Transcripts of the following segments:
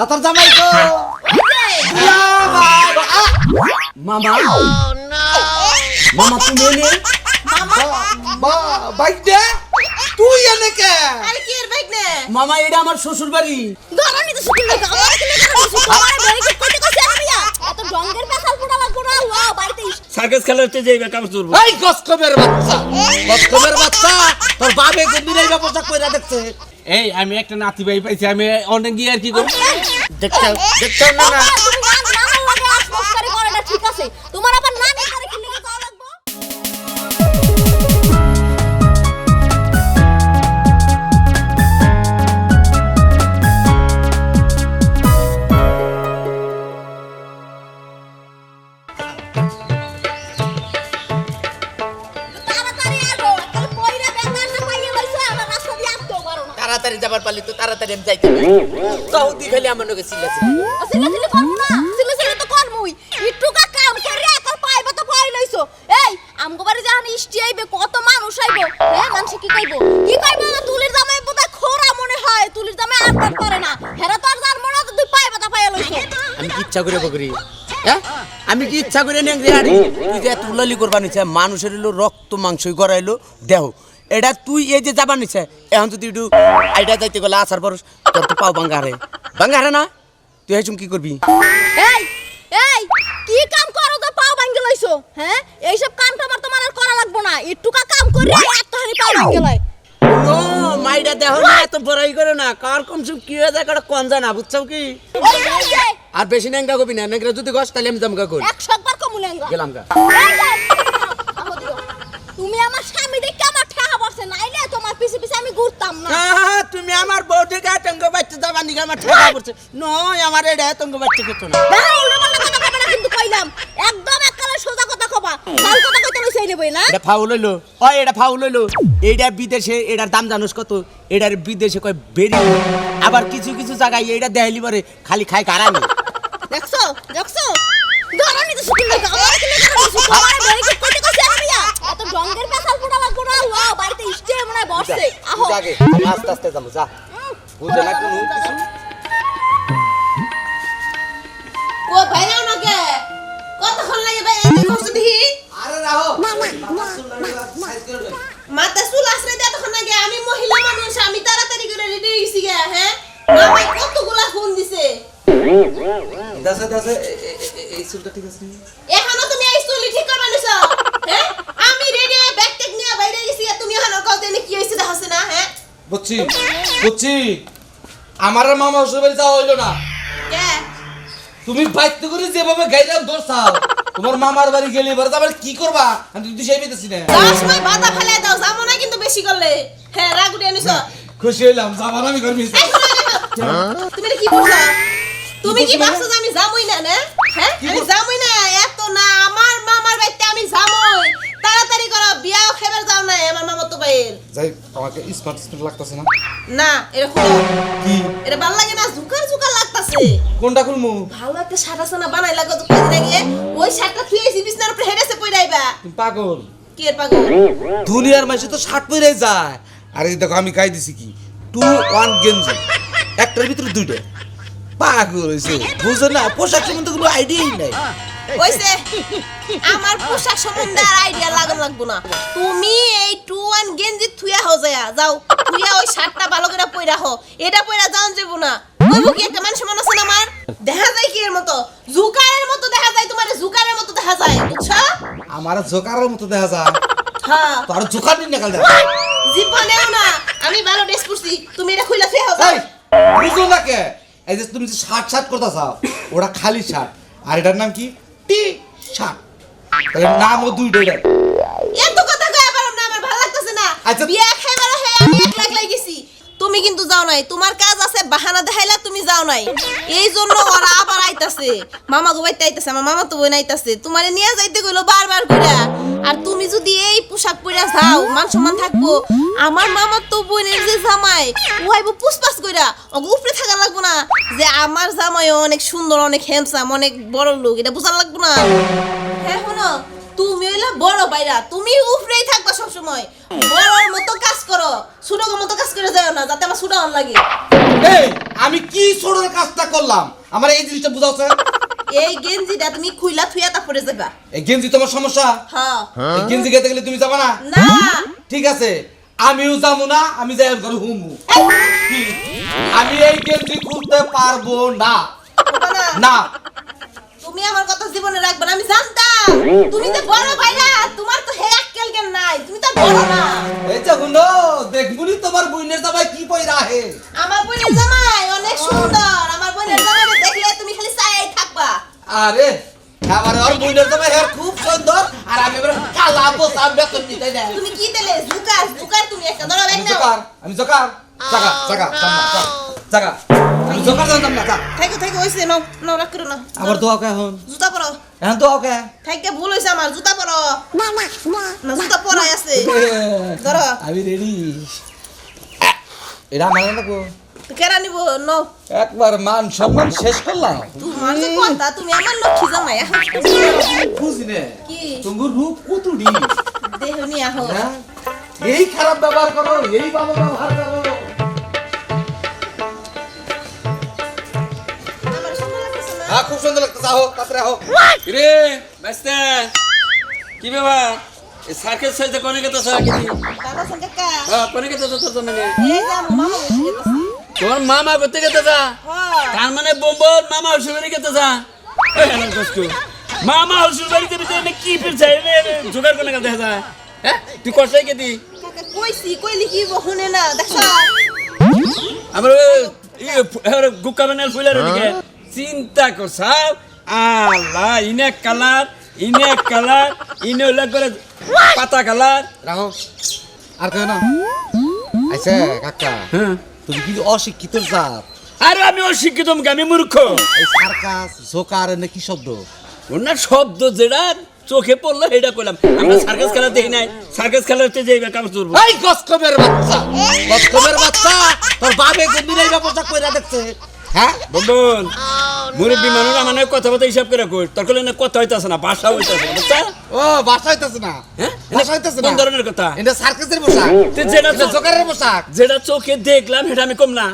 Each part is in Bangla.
তাতার জামাই তো। মামা মামা তুমি বাইক দে। তুই এনে কে আরে কি এর বাইক নে মামা এটা আমার শ্বশুর বাড়ি ধরনি তো লাগা আমার কি লাগা আমার বাড়ি কি কইতে কইছে আমি এত ডঙ্গের পেছাল পোড়া লাগবো না ও বাড়িতে সার্কাস খেলা হচ্ছে যে কাপড় চোরবো এই গসকমের বাচ্চা গসকমের বাচ্চা তোর বাবে গম্ভীর ব্যবস্থা কইরা দেখছে এই আমি একটা নাতি ভাই পাইছি আমি অনেক গিয়ে আর কি করব না না তুমি লাগে আসমস্কারি করাটা ঠিক আছে তোমার আবার নানি তাড়াতাড়ি আমি যাইতে তাহুদি খালি আমার নগে চিল্লাছে সিলে সিলে করব না। সিলে সিলে তো করমুই। একটু কা কাম করে একাল পাইবে তো পাই লইছো। এই আমগো বাড়ি যখন ইষ্টি আইবে কত মানুষ আইবো। হ্যাঁ মানুষ কি কইবো? কি কইবো না তুলির জামাই বোধহয় খোরা মনে হয়। তুলির জামাই আর পার করে না। হেরা তো আর জান মনে তো তুই পাইবে তা পাই লইছো। আমি কি ইচ্ছা করে বকরি? হ্যাঁ? আমি কি ইচ্ছা করে নেং রে আরে তুই যে এত উলালি করবা নিছে মানুষের রক্ত মাংসই করাইলো দেহ এটা তুই এই যে যাবার নিছে এখন যদি একটু আইডা যাইতে গেলে আসার পর তোর তো পাও বাঙ্গা হারে বাঙ্গা হারে না তুই হেসুম কি করবি এই এই কি কাম করো তো পাও ভাঙ্গে লইছো হ্যাঁ এইসব কাম তোমার আর করা লাগবো না কাম করে এত হানি পাও ভাঙ্গে লয় ও মাইডা দেহ না এত বড়াই করে না কার কম সম কি হয়ে যায় কাটা কন যায় না কি আর বেশি নেংগা কবি না যদি গস তাহলে আমি জামগা করি একশো বার কমুলেঙ্গা গেলাম গা। তুমি আমার ঠেহা বসে নাইলে তোমার না। তুমি আমার বাচ্চা যাবার নিকে? আমার ঠেকা পড়ছে। নয় আমার এটা আতঙ্ক বাচ্চা না। কিন্তু কইলাম। একদম এককালে সোজা কথা কবা। ভালো কথা কইতে লইছাই নেবই না। এটা ফাউল হইল। ও এটা ফাউল হইল। এইটা বিদেশে এটার দাম জানোস কত? এটার বিদেশে কয় বেরি। আবার কিছু কিছু জায়গায় এইটা দেখাইলি পরে খালি খাই কারানি দেখছ? দেখছ? ধরনি তো শুকিল লাগা আমার কি লাগা শুকিল আমার বাড়ি কইতে কইছে? আমি এত ডঙ্গের পেছাল পোড়া লাগবো না ও বাড়িতে ইষ্টে মনে আহো। জাগে আস্তে আস্তে যাব যা। বুঝে না কোনো কিছু? ও ভাইরাও না কে কতক্ষণ লাগে ভাই এই করছ দিহি আরে রাহো মাথা চুল দে তখন আমি মহিলা মানুষ আমি তাড়াতাড়ি করে রেডি হইছি গে হ্যাঁ? মামাই কতগুলা ফোন দিছে? দাসে দাসে এই চুলটা ঠিক আছে এখনও তুমি এই চুলি ঠিক করবা নিছো হ্যাঁ? আমি রেডি হয়ে ব্যাগ টেক নিয়ে বাইরে গেছি আর তুমি এখনও কল দেনে কি? হইছে দেখছ না হ্যাঁ বুঝছি। বুঝছি আমার মামা শ্বশুর বাড়ি যাওয়া হইল না। কে? তুমি বাইতে করে যেভাবে গাইলাম দৌড়ছাও তোমার মামার বাড়ি গেলে এবার আবার কি করবা? আমি তো দিশাই পেতেছি না। যাওয়ার সময় বাধা ফেলে দাও যাব না কিন্তু বেশি করলে। হ্যাঁ রাগ উঠে নিছো খুশি হইলাম যাবার আমি করবি এই শোনো, শোনো, তুমি কি বলছো তুমি কি ভাবছ যে আমি যামই না না? হ্যাঁ? আমি যামই না এত না আমার মামার বাড়িতে আমি যামই তাড়াতাড়ি করো বিয়া খেবার যাও না আমার মামা তো যাই আমাকে স্মার্ট স্মার্ট লাগতেছে না? না এটা খুলো কি? এটা ভালো লাগে না জুকার জুকার লাগতাছে। কোনটা খুলমু? ভালো একটা শার্ট আছে না বানাই লাগো তো আগে ওই শার্টটা বিছনার উপরে হেডেছে তুমি পাগল? কি এর পাগল? দুনিয়ার মাসে তো ষাট পরে যায়। আরে দেখো আমি খাই দিছি কি? টু ওয়ান গেঞ্জি। একটার ভিতরে দুইটা। পাগল বুঝো না পোশাক সম্বন্ধে কোনো আইডিয়াই নাই। কইছে আমার পোশাক সম্বন্ধে আর আইডিয়া লাগান লাগবো না। তুমি এই টু ওয়ান গেঞ্জি থুয়া হো যায় যাও। থুয়া ওই শার্টটা ভালো করে পইরা হো এটা পইরা যাওন যাব না। কইব কি একটা মানুষ মনে আছে না আমার? দেখা যায় কি এর মতো? জুকারের মতো দেখা যায় তোমার জুকারের মতো দেখা যায় বুঝছ? আমার জোকারের মতো দেখা যায়। হ্যাঁ। তো আর জোকার দিন না কাল জীবনেও না আমি ভালো ড্রেস পরছি তুমি এটা খুইলা ফেলে যাও। এই বুঝো না কে? এই যে তুমি যে শার্ট শার্ট করতে চাও ওটা খালি শার্ট। আর এটার নাম কি? টি তাহলে নামও দুইটাই রাখ এত কথা কয়ে পারলাম না আমার ভালো লাগতেছে না। আচ্ছা। বিয়ে খাইবার হয়ে আমি একলা একলাই গেছি তুমি কিন্তু যাও নাই। তোমার কাজ আছে বাহানা দেখাইলা তুমি যাও নাই। এই জন্য ওরা আবার আইতাছে। মামা গো বাইতে আইতাছে আমার মামা তো বোন আইতাছে। তোমারে নিয়ে যাইতে কইলো বারবার কইরা। আর তুমি যদি এই পোশাক পরে যাও, মান সম্মান থাকব, আমার মামা তো বোনের যে জামাই, ও আইব পুষ্পাস কইরা ওকে উপরে থাকা লাগবো না, যে আমার জামাই অনেক সুন্দর, অনেক হ্যান্ডসাম অনেক বড় লোক, এটা বোঝা লাগবো না। হ্যাঁ শোনো, তুমি হইলে বড় বাইরা, তুমি উফরেই থাকবা সব সময় বড়র মতো কাজ করো ছোটর মতো কাজ করে যাও না, যাতে আমার ছোট অন লাগে। এই, আমি কি ছোড়ের কাজটা করলাম? আমার এই জিনিসটা বুঝাওছে এই গেঞ্জিটা তুমি খুইলা থুইয়া তারপরে যাবা। এই গেঞ্জি তোমার সমস্যা? হ্যাঁ। এই গেঞ্জি খেতে গেলে তুমি যাবা না? না। ঠিক আছে। আমিও যাব না আমি যাই ঘরে হুমু। আমি এই গেঞ্জি খুলতে পারব না। না। না। তুমি আমার কথা জীবনে রাখবে না আমি জানতাম। তুমি তো বড় ভাইরা তোমার তো হে আক্কেল কেন নাই তুমি তো বড় না। এই যে হুনো দেখবুনি তোমার বইনের জামাই কি পই রাহে আমার বোনের জামাই অনেক সুন্দর আমার বোনের জামাই দেখলে তুমি খালি চাই থাকবা আরে আমার আর বইনের জামাই হের খুব সুন্দর আর আমি এবার কালা পোসা বেতন নিতে দেয় তুমি কি দিলে? জুকার জুকার তুমি একটা ধরো ব্যাগ নাও আমি জোকার। জাগা জাগা জাগা জাগা আমি জোকার জানতাম না। থাইকো থাইকো হইছে নাও নাও রাখ করো না। আবার দোয়া কে এখন? জুতা পরো। এখন দোয়া কে থাইকে ভুল হইছে আমার জুতা পরো। না জুতা পরাই আছে। ধরো। আমি রেডি এটা মানে না গো কেরা নিব? নো। একবার মান সম্মান শেষ করলাম। তোমার যে কথা তুমি আমার লক্ষ্মী জামাই এখন বুঝি নে। কি? তোমার রূপ কতুডি। দেহ নিয়ে আহো। হ্যাঁ? এই খারাপ ব্যবহার করো এই ভালো ব্যবহার করো। হ্যাঁ খুব সুন্দর লাগতেছে আহো তাড়াতাড়ি আহো। রে বাস্তা কি ব্যাপার? এই সার্কেল সাইজে কোনে গেতে সার্কেল দাদা সঙ্গে কা হ্যাঁ কোনে গেতে তো তোর মানে এই যে মামা তোর মামা করতে গেতে যা। হ্যাঁ। তার মানে বোম্বর মামা হসুর বাড়ি গেতে যা। মামা হসুর বাড়িতে ভিতরে কি ফিরছে জোগাড় কোনে গেতে যা হ্যাঁ তুই কষ্টাই গেতি? কাকা কইছি কইলি কি শুনে না দেখছ আমার গুক্কা বানাল ফুলের দিকে চিন্তা করছাও আল্লাহ ইনে কালার ইনে কালার ইনে হইলা করে পাতা কালার। রাহো আর কেউ না? আচ্ছা কাকা। হ্যাঁ। তুমি কি অশিক্ষিত জাত? আরে আমি অশিক্ষিত আমি মূর্খ। এই সার্কাস জোকার নাকি কি শব্দ ওনার শব্দ যেটা চোখে পড়ল এটা কইলাম। আমরা সার্কাস খেলা দেখি নাই। সার্কাস খেলাতে যাইবে কাম তুলবো এই গসকমের বাচ্চা! গসকমের বাচ্চা! তোর বাবে গম্ভীর এই ব্যবস্থা কইরা দেখছে। হ্যাঁ? বন্ধন মুরব্বী মানুষ আমার কথা কথা হিসাব করে কই? তোর কলে না কথা হইতাছে না ভাষা হইতাছে না বুঝছা? ও বাসা হইতাছে না। হ্যাঁ? বাসা হইতাছে না। কোন ধরনের কথা? এটা সার্কাসের পোশাক। তো যেটা এটা চোখ- জোকারের পোশাক। যেটা চোখে দেখলাম সেটা আমি কম না।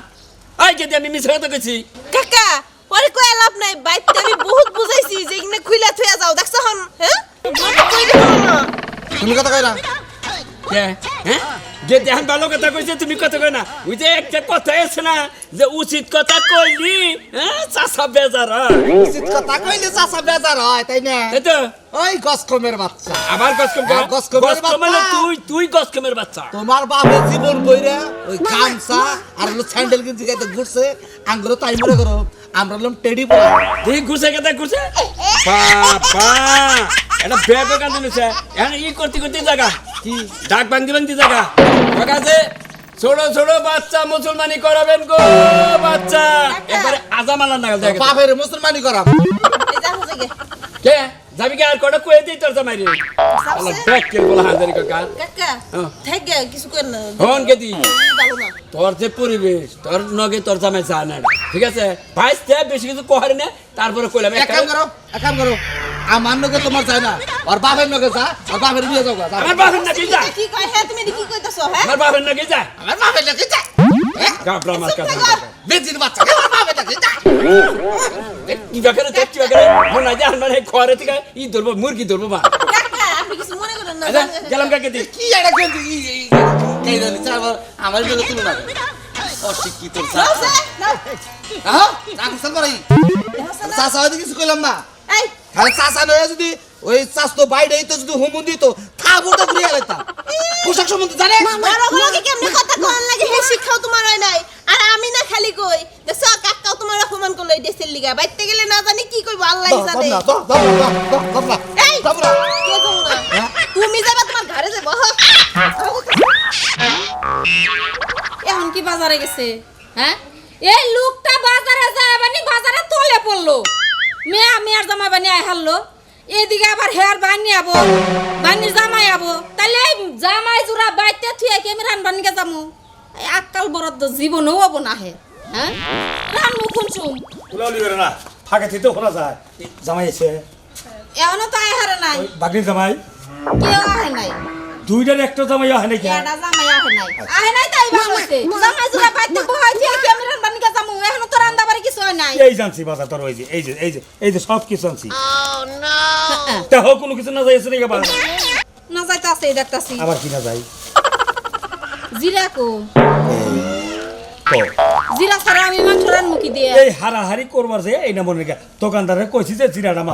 আই কেদি আমি মিছে কথা কইছি। কাকা পরে কই লাভ নাই বাইতে আমি বহুত বুঝাইছি যে ইগনে খুইলা থুয়া যাও দেখছ হন হ্যাঁ? মনে কই না কথা কইরা কে হ্যাঁ? যে দেহান ভালো কথা কইছে তুমি কথা কই না। ওই যে একটা কথা আছে না যে উচিত কথা কইলি হ্যাঁ চাষা বেজার হয়। উচিত কথা কইলে চাচা বেজার হয় তাই না? তাই তো। ওই গসকমের বাচ্চা। আবার গসকম হ্যাঁ, গসকমের বাচ্চা। তুই তুই গসকমের বাচ্চা। তোমার বাপের জীবন বইরা ওই গামছা আর হলো স্যান্ডেল গেঞ্জি গাইতে ঘুরছে। আঙ্গুলো তাই মনে করো আমরা হলাম টেডি পড়া তুই ঘুরছে কেটে ঘুরছে? বাবা! এটা ব্যাগ কান দিছে এখন ই করতে করতে জায়গা কি? ডাক ভাঙতে ভাঙতে জায়গা ঠিক আছে? ছোট ছোট বাচ্চা মুসলমানি করাবেন গো বাচ্চা। একবারে আজামালা নাগাল দেখে বাপের মুসলমানি গে। কে? যাবি কি আর কটা কয়ে দিই তোর জামাই রে? আল্লাহ ব্যাগ কে বলা হাজারি কাকা কাকা হ্যাঁ। থাকে কিছু কর না। হন কে দি? তোর যে পরিবেশ তোর নগে তোর জামাই চা না। ঠিক আছে? ভাইস তে বেশি কিছু কহারি না তারপরে কইলাম এক কাম করো এক কাম করো। আমার নগে তোমার চাই না আর বাপের নগে যা আর বাপের বিয়ে যাও গা। আমার বাপের নাকি যা। কি কয় হ্যাঁ তুমি কি কইতাছো হ্যাঁ? আমার বাপের নাকি যা। আমার বাপের নগে যা। গাবরা মাছ চুপ কাটা থাকো। বেজির বাচ্চা দেখ মনে হয় থেকে ই ধরবো মুরগি ধরবো মনে আচ্ছা গেলাম কাকে দি কি আমার না অশিক্ষিত হ্যাঁ হয়তো কিছু না খালি নয় যদি ওই চাষ তো বাইরে তো যদি হুমুন দিত ঘুরিয়ে গেলাম পোশাক সম্বন্ধে জানে বড় গুলোকে কেমনে কথা কোন লাগে হে শিক্ষাও তোমার হয় নাই আর আমি না খালি কই দেখছ কাকাও তোমার অপমান করল এই দেশের লিগা বাইতে গেলে না জানি কি কইবো আল্লাহ জানে এই কে তোমরা হ্যাঁ? তুমি যাবা তোমার ঘরে যাব এখন কি বাজারে গেছে? হ্যাঁ? এই লোকটা বাজারে যায় মানে বাজারে তলে পড়ল। মেয়া মেয়ার জামা বানি আই হারলো। এদিকে আবার হেয়ার বানি আবো বানির জামাই আবো। তাহলে এই জামাই জোড়া বাইতে থুয়ে কে আমি রান বানিকে যামু এই আক্কাল বরাদ্দ জীবনও হব না হে হ্যাঁ? রান মুখুন চুম। না। ফাঁকে থেকে শোনা যায়। জামাই এসে এখনও তো আয় হারে নাই। বাগনি জামাই। কেউ আহে নাই। দুইটার একটা জামাই হয় নাকি এটা জামাই আহে নাই। আহে নাই তাই হইছে জামাই জুড়ে বাইতে বহাইছি ক্যামেরার বানিকা জামু এখনও তো রান্দা বাড়ি কিছু হয় নাই। এই জানছি বাজার তোর ওই যে এই যে এই যে এই যে সব কিছু আনছি। তা হোক কোনো কিছু না যাইছে নাকি আবার না যাইতে আছে দেখতাছি। আবার কি না যাই? জিরা কো। জিরা ছাড়া আমি মাংস রান্নু কি দিয়ে। এই হারাহারি করবার যে এই না মনে রেখে দোকানদারে কইছি যে জিরাটা মা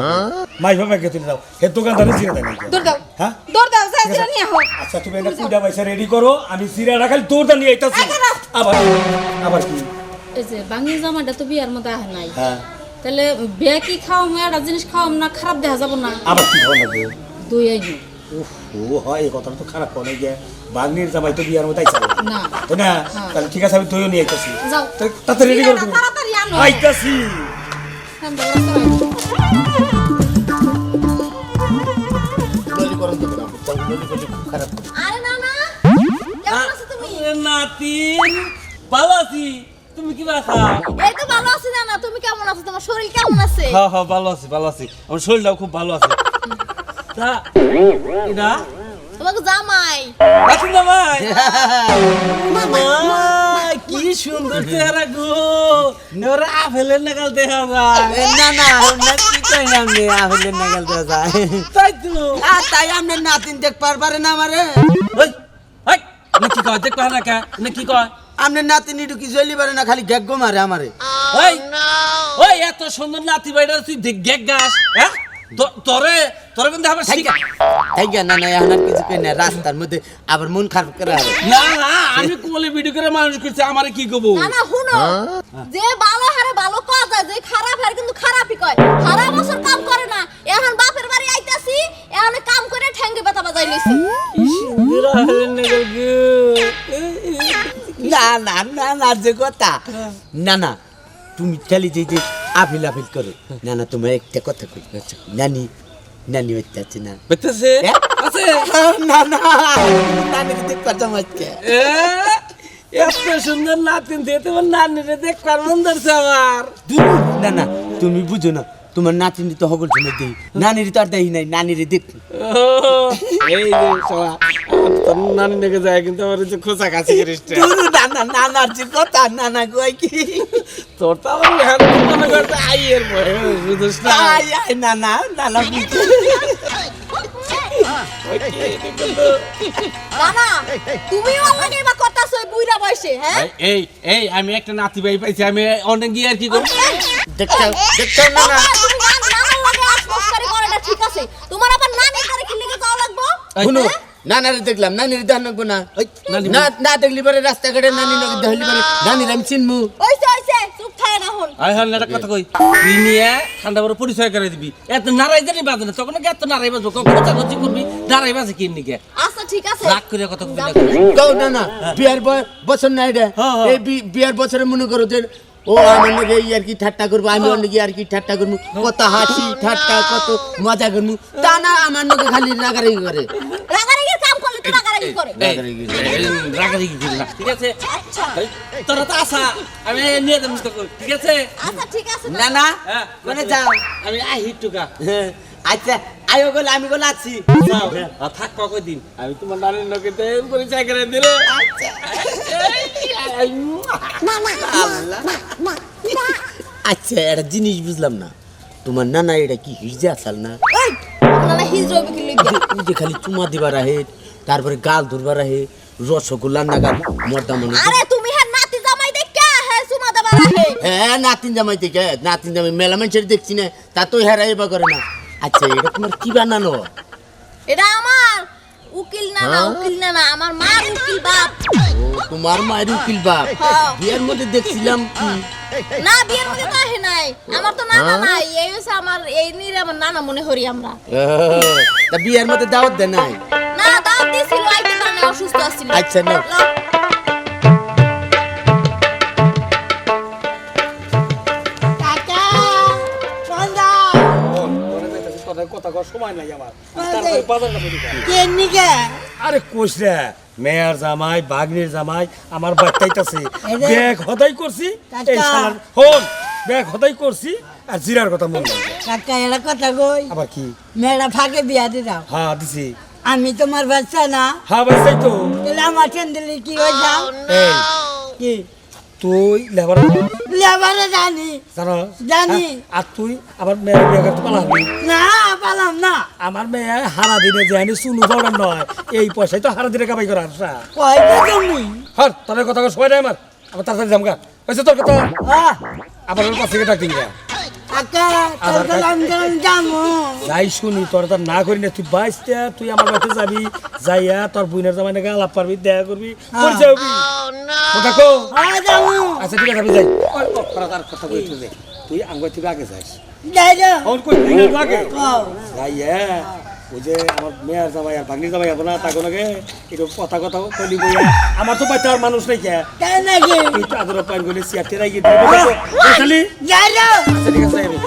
মাই বাবা কে তুলে দাও হে দোকানদারে জিরা দেয় নাকি দৌড় দাও। হ্যাঁ? দৌড় দাও যাই জিরা নিয়ে হোক আচ্ছা তুমি এটা কুইটা পয়সা রেডি করো। আমি জিরাটা খালি তোরটা নিয়ে আইতাছি। আবার আবার কি? এই যে বাঙি জামাইটা তো বিয়ার মধ্যে আহে নাই। হ্যাঁ। তাহলে বিয়া কি খাওয়াম একটা জিনিস খাওয়াম না খারাপ দেখা যাব না। আবার কি ভালো দুই আইনু ও হয় এই কথাটা তো খারাপ করে গিয়ে বাগনির জামাই তো বিয়ার মধ্যে আইসা তাই না? তাহলে ঠিক আছে আমি তুইও নিয়ে আইতাছি। তাতে রেডি করো তুমি। আইতাছি। দাও, দাও। ললি করন তো না ললি করলে খুব খারাপ। আরে না না। কেমন আছো তুমি? নাতিন ভালো আছি। তুমি কি বাসা এই তো ভালো আছি না না। তুমি কেমন আছো? তোমার শরীর কেমন আছে? হ্যাঁ হ্যাঁ ভালো আছি ভালো আছি। আমার শরীরটাও খুব ভালো আছে। তোমাকে জামাই। কি সুন্দর চেহারা গো। আপেলের নাগাল দেখা যায়। না না না কি কই না আমি আহলে নাগাল দেওয়া যায়। তাই তো। আ তাই আপনি নাতিন দেখ না আমারে। ওই ওই না কি কয় দেখ না কে না কি কয়? আপনি নাতিন ইটু কি জ্বলি পারে না খালি গ্যাগ মারে আমারে। ওই ওই এত সুন্দর নাতি বাইটা তুই দেখ গেক গাছ হ্যাঁ? তোরে তোরে কিন্তু আবার শিখা তাই না না এখন আর কিছু কই না রাস্তার মধ্যে আবার মন খারাপ করে না না আমি কোলে ভিডিও করে মানুষ করছি আমারে কি কব? না না শুনো। যে ভালো হারে ভালো কাজ হয় যে খারাপ হারে কিন্তু খারাপই কয়। সারা বছর কাম করে না এখন বাপের বাড়ি আইতাছি এখন কাম করে ঠ্যাঙ্গে ব্যথা বাজাই লইছি না না না না যে কথা। না না তুমি খালি যে যে আফিল আফিল করো। না না তোমার একটা কথা কই। নানি নানি হইতে আছে না। বুঝতেছে এ? আছে? না না। নানি দেখ পারতাম আজকে। এ, এত সুন্দর নাতিন দিয়ে তোমার নানিরে দেখ মন ধরছে আমার। না না তুমি বুঝো না। তোমার নাতিনি তো হগল ঝুমে দেই। নানির তো আর দেই নাই। নানিরে দেখ এই যে শালা, আমার তোর নানি দেখে যায় কিন্তু আমার যে খোঁচা কাছে করিস রে। দূর, না না না না যে কথা না না কই কি তোর তো আমার হ্যাঁ মনে করছে আইয়ের বয় বুঝিস না আই আই না না না না বুঝো। না না তুমি অনলাইনে বা করতাছো এই বুইরা বয়সে হ্যাঁ এই এই আমি একটা নাতি ভাই পাইছি আমি অনেক গিয়ে আর কি করব দেখছ দেখছ না না ঠিক আছে তোমার আবার নানি করে কি লিখে যাওয়া লাগবো শুনো নানারে দেখলাম নানির দান নাকবো না। না না দেখলি পরে রাস্তাঘাটে নানি নাকি দেখলি পরে নানির আমি চিনমু। ওইছে ওইছে চুপ থাকে না হন আয় হল একটা কথা কই। তুই নিয়ে ঠান্ডা করে পরিচয় করে দিবি। এত নারাই জানি বাজে না তখন নাকি এত নারাই বাজবো? খোঁচা খোঁচি করবি? নারাই বাজে কি নিকে আচ্ছা ঠিক আছে। রাগ করে কথা কবি না কও না না বিয়ার বছর নাই রে। হ্যাঁ, হ্যাঁ। এই বিয়ার বছরে মনে করো যে ও আমার নাকি এই আর কি ঠাট্টা করব আমি অন্য কি আর কি ঠাট্টা করব। কত হাসি ঠাট্টা কত মজা করব। তা না আমার নাকি খালি রাগারাগি করে। রাগারাগির কাম করলে তো রাগারাগি করে। রাগারাগি করে। রাগারাগি করি না ঠিক আছে? আচ্ছা। তোরা তো আসা আমি নিয়ে দেবো তোকে ঠিক আছে? আচ্ছা ঠিক আছে না না হ্যাঁ, মানে যাও আমি আহি টুকা। হ্যাঁ, আচ্ছা আয়ো গেলে আমি গেলে আছি। যাও আর থাক কয় দিন আমি তোমার নারীর লোকে পরিচয় করে দিলে। আচ্ছা। একটা জিনিস বুঝলাম না। তোমার নানা এটা কি হিজে আসাল না? যে খালি চুমা দিবার আহে তারপরে গাল ধরবার আহে রসগোল্লা নাগাল মর্দা আরে তুমি হ্যাঁ নাতি জামাই দেখা হ্যাঁ হ্যাঁ নাতিন জামাই থেকে নাতিন জামাই মেলা মানুষের দেখছি না তা তো হেরা এবার করে না। আচ্ছা এটা তোমার কি বানানো? এটা আমার। উকিল না না উকিল না না আমার মার উকিল বাপ। ও তোমার মায়ের উকিল বাপ। হ্যাঁ। বিয়ের মধ্যে দেখছিলাম কি? না বিয়ের মধ্যে তো আহে নাই। আমার তো নানা নাই এই হচ্ছে আমার এই নিরে আমার নানা মনে করি আমরা। তা বিয়ের মধ্যে দাওয়াত দেয় নাই? না দাওয়াত দিছিল আইতে পারে না অসুস্থ আছিল। আচ্ছা, নাও। কথা কর সময় নাই আমার। তারপরে বাজারটা করি গা। আরে কোষ রে মেয়ার জামাই বাগনির জামাই আমার বাচ্চাইতাছে ব্যাগ হদাই করছি এই শালার হন ব্যাগ হদাই করছি আর জিরার কথা মনে লাগে কাকা এরা কথা কই? আবার কি? মেয়েরা ফাঁকে বিয়া দি দাও। হ্যাঁ দিছি। আমি তোমার বাচ্চা না। হ্যাঁ বাচ্চাই তো। তাহলে আমার কি হয়ে যাও? এই। কি? তুই লেবার লেবার জানি। জানো? জানি। আর তুই আমার মেয়ের বিয়ে করতে পালাবি না পালাম না। আমার মেয়ে হারা দিনে আনি চুলু পাউডার নয় এই পয়সায় তো হারা দিনে কামাই করার তুমি? হর তোর কথা সময় নাই আমার। আমার তাড়াতাড়ি যামগা হয়েছে তোর কথা? পাশে ডাক্তি গা। যাই শুনি তোর তার না করি না তুই বাইসতে তুই আমার কাছে যাবি। যাইয়া তোর বুইনের জামাই নাকি আলাপ পারবি দেখা করবি পরিচয় হবি কথা কো হ্যাঁ আচ্ছা ঠিক আছে আমি যাই। কথা কই তুই আঙ্গুর থেকে আগে যাইস। যাই যা। আগে? যাইয়া ওই যে আমার মেয়ের জামাই আর ভাগ্নি জামাই আপনার তাকে নাকি একটু কথা কথা কলি বইয়া আমার তো বাচ্চা আর মানুষ নাই কে? তাই নাকি? তুই তো আদর পাইন গলি সিয়ার টেরাই গিয়ে দিবি। খালি যাই আচ্ছা ঠিক আছে আমি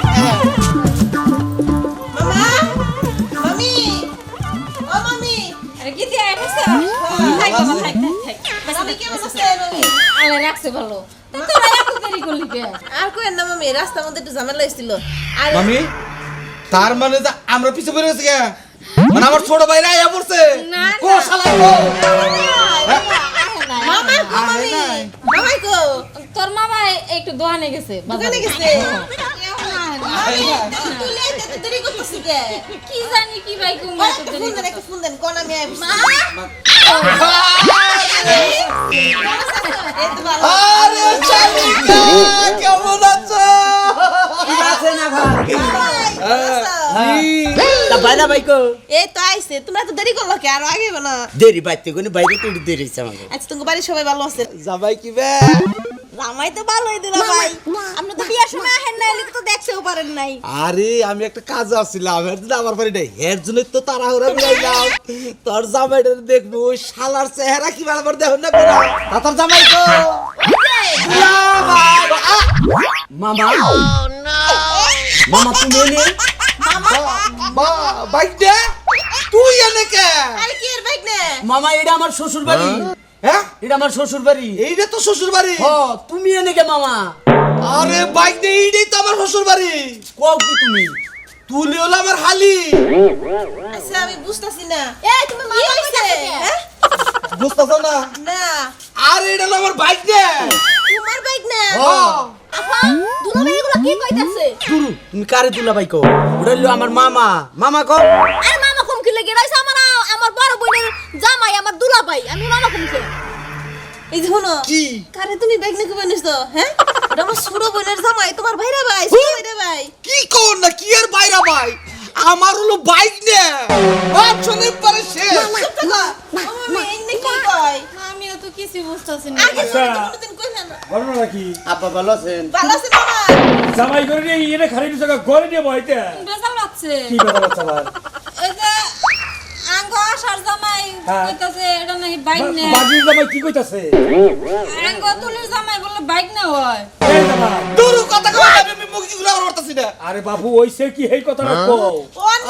মামা মামি ও মামি। আরে কি দিয়ে আইতাছ? থাক বাবা থাক থাক থাক মামি কেমন আছেন আরে রাখছে ভালো। তোরা এত দেরি করলি কে? আর কই না মামি রাস্তার মধ্যে একটু ঝামেলা হয়েছিল। আর মামি তার মানে আমরা পিছে পড়ে গেছি কে? মানে আমার ছোট ভাইরা আয়া পড়ছে। না, কো শালা কো। মামা কো মামি মামাই। কো। তোর মামা একটু দোকানে গেছে দোকানে গেছে? মামি তুই লেতে তো দেরি করতেছিস কে? কি জানি কি ভাই কোন ফোন দেন একটা ফোন দেন কোন আমি মা? এই তো ভালো আরে। শালিকা কেমন আছে? তা বাইরা বাইকো এই তো আইছে তোমরা তো দেরি করল কে? আরও আগে না দেরি বাইতে কোনি বাইরে তো দেরি হইছে আমাকে। আচ্ছা তোমার বাড়ির সবাই ভালো আছে? জামাই কি বে? জামাই তো ভালোই দিল ভাই। আপনি তো বিয়ার সময় আহেন নাই তো দেখছেও পারেন নাই। আরে আমি একটা কাজ আসছিলাম এর জন্য আমার বাড়ি এর জন্য তো তাড়াহুড়া মিলাইলাম তোর জামাইটা দেখব ওই শালার চেহারা কি বরাবর দেখুন না তা তোর জামাই তো বাবা, আ! মামা মামা তুমি বাইক দে তুই এনে কে? আরে কি এর বাইক নে? মামা এটা আমার শ্বশুর বাড়ি হ্যাঁ? এটা আমার শ্বশুর বাড়ি এইটা তো শ্বশুর বাড়ি হ তুমি এনে কে মামা? আরে বাইক দে এইটাই তো আমার শ্বশুর বাড়ি কও কি তুমি? তুলি হলো আমার হালি। আচ্ছা আমি বুঝতাছি না। এই তুমি মামা কইছে হ্যাঁ বুঝতেছ না? না। আরে এটা আমার বাইক দে তোমার বাইক না। আপা দুলা এগুলো কি কইতাছে? তুরু তুমি কারে তুলা বাইকো ওটা হলো আমার মামা। মামা কও আরে মামা কম কি লেগে রইছে আমার আমার বড় বোনের জামাই আমার দুলা আমি মামা কম কি? এই যে শোনো কি? কারে তুমি বাইক নিয়ে কবে নিছো হ্যাঁ? ওটা আমার ছোট বোনের জামাই তোমার ভাইরা ভাই ভাইরা ভাই। কি কর না কি আর বাইরা ভাই? আমার হলো বাইক নে। পরে শেষ থাকো। মামা এনে কি কয়? আমিও তো কিছু বুঝতাছি না। আগে। কি? আব্বা ভালো আছেন? ভালো আছে মামা জামাই করে নিয়ে এনে খালি দিছে নিয়ে বইতে। বেজাল লাগছে কি কথা বাচ্চা ভাই এই যে আঙ্গ আসার জামাই হ্যাঁ। কইতাছে এটা নাকি বাইক নে বাজির জামাই কি কইতাছে? আঙ্গ তুলির জামাই বলে বাইক না হয়। এই জামাই। দূর কথা কই আমি মুখ করতেছি না। আরে বাবু ওইছে কি এই কথাটা কও?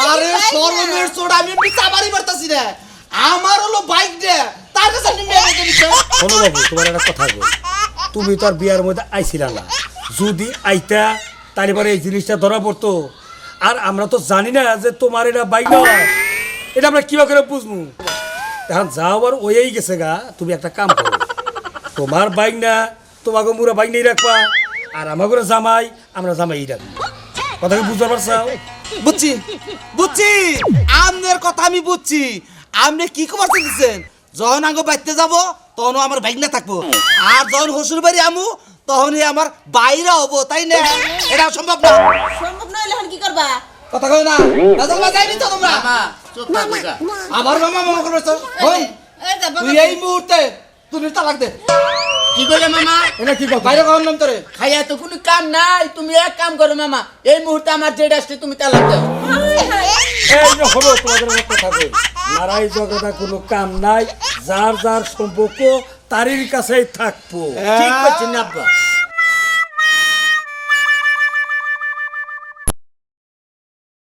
আরে সর্বমের আমি মারতাছি না। আমার হলো বাইক নে তার কাছে আমি মেয়ে রেখে শোনো বাবু তোমার একটা কথা বল তুমি তো আর বিয়ার মধ্যে আইছিলা না। যদি আইতা, তাহলে পরে এই জিনিসটা ধরা পড়তো। আর আমরা তো জানি না যে তোমার এটা বাইক নয় এটা আমরা কিবা করে বুঝব এখন যাও আর ওই গেছে গা, তুমি একটা কাম করো। তোমার বাইক না, তোমাকে মুরা বাইক নেই রাখবা। আর আমাকে জামাই, আমরা জামাই রাখব কথা বুঝতে পারছাও বুঝছি বুঝছি। আমনের কথা আমি বুঝছি। আপনি কি খবর দিচ্ছেন যখন আগে বাইতে যাব তখন আমার বাইক না থাকব। আর যখন হসুর বাড়ি আমু তখনই আমার বাইরে হব তাই না? এটা সম্ভব না। সম্ভব নইলে এখন কি করবা? কথা কই না। রাজা যাইনি তো তোমরা। আমার মামা মামা করবে তো। হই তুই এই মুহূর্তে তুমি তালাক দে। কি কইলে মামা? এটা কি কথা? বাইরে কখন নাম তোরে। খাইয়া তো কোনো কাম নাই। তুমি এক কাম করো মামা এই মুহূর্তে আমার যেটা আসছে তুমি তালাক দাও। এই যে হলো তোমাদের একটা কথা বল নারাই জগতা কোনো কাম নাই যার যার সম্পর্ক তারির কাছেই থাকব। ঠিক আছে না আব্বা।